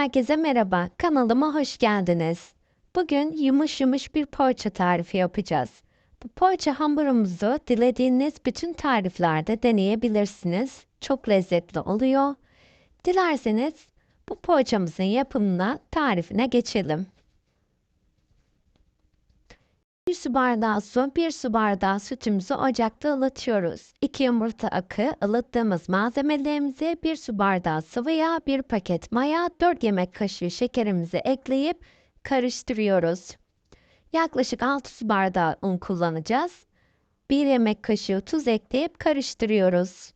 Herkese merhaba, kanalıma hoş geldiniz. Bugün yumuş yumuş bir poğaça tarifi yapacağız. Bu poğaça hamurumuzu dilediğiniz bütün tariflerde deneyebilirsiniz. Çok lezzetli oluyor. Dilerseniz bu poğaçamızın yapımına tarifine geçelim. 1 su bardağı su, 1 su bardağı sütümüzü ocakta ılıtıyoruz. 2 yumurta akı, ılıttığımız malzemelerimizi 1 su bardağı sıvı yağ, 1 paket maya, 4 yemek kaşığı şekerimizi ekleyip karıştırıyoruz. Yaklaşık 6 su bardağı un kullanacağız. 1 yemek kaşığı tuz ekleyip karıştırıyoruz.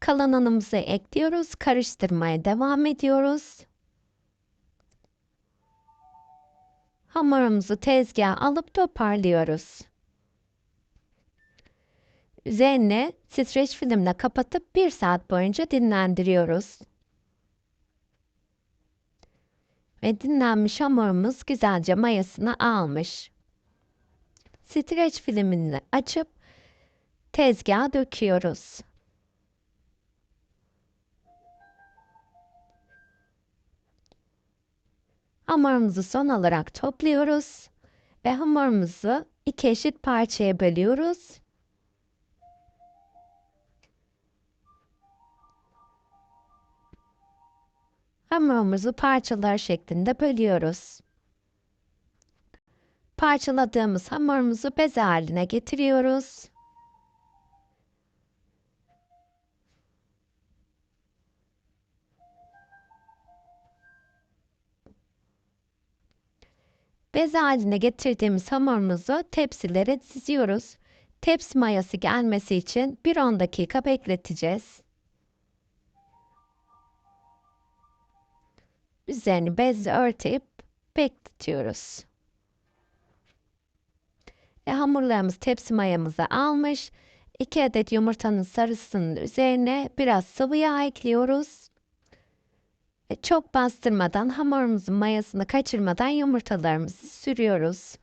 Kalan unumuzu ekliyoruz, karıştırmaya devam ediyoruz. Hamurumuzu tezgaha alıp toparlıyoruz. Üzerine streç filmle kapatıp 1 saat boyunca dinlendiriyoruz. Ve dinlenmiş hamurumuz güzelce mayasını almış. Streç filmini açıp tezgaha döküyoruz. Hamurumuzu son olarak topluyoruz ve hamurumuzu iki eşit parçaya bölüyoruz. Hamurumuzu parçalar şeklinde bölüyoruz. Parçaladığımız hamurumuzu bez haline getiriyoruz. Bez haline getirdiğimiz hamurumuzu tepsilere diziyoruz. Tepsi mayası gelmesi için bir 10 dakika bekleteceğiz. Üzerini bezle örtüp bekletiyoruz. Ve hamurlarımız tepsi mayamızı almış. 2 adet yumurtanın sarısının üzerine biraz sıvı yağ ekliyoruz. Ve çok bastırmadan hamurumuzun mayasını kaçırmadan yumurtalarımızı sürüyoruz.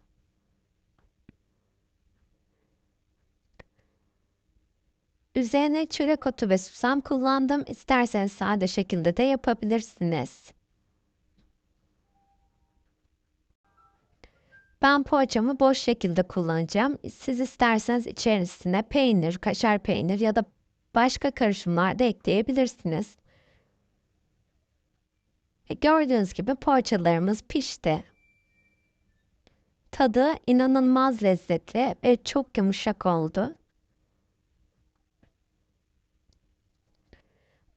Üzerine çörek otu ve susam kullandım. İsterseniz sade şekilde de yapabilirsiniz. Ben poğaçamı boş şekilde kullanacağım. Siz isterseniz içerisine peynir, kaşar peynir ya da başka karışımlar da ekleyebilirsiniz. E gördüğünüz gibi poğaçalarımız pişti. Tadı inanılmaz lezzetli ve çok yumuşak oldu.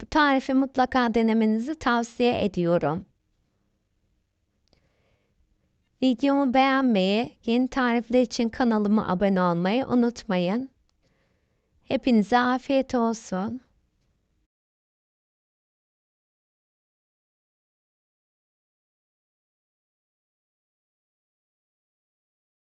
Bu tarifi mutlaka denemenizi tavsiye ediyorum. Videomu beğenmeyi, yeni tarifler için kanalıma abone olmayı unutmayın. Hepinize afiyet olsun.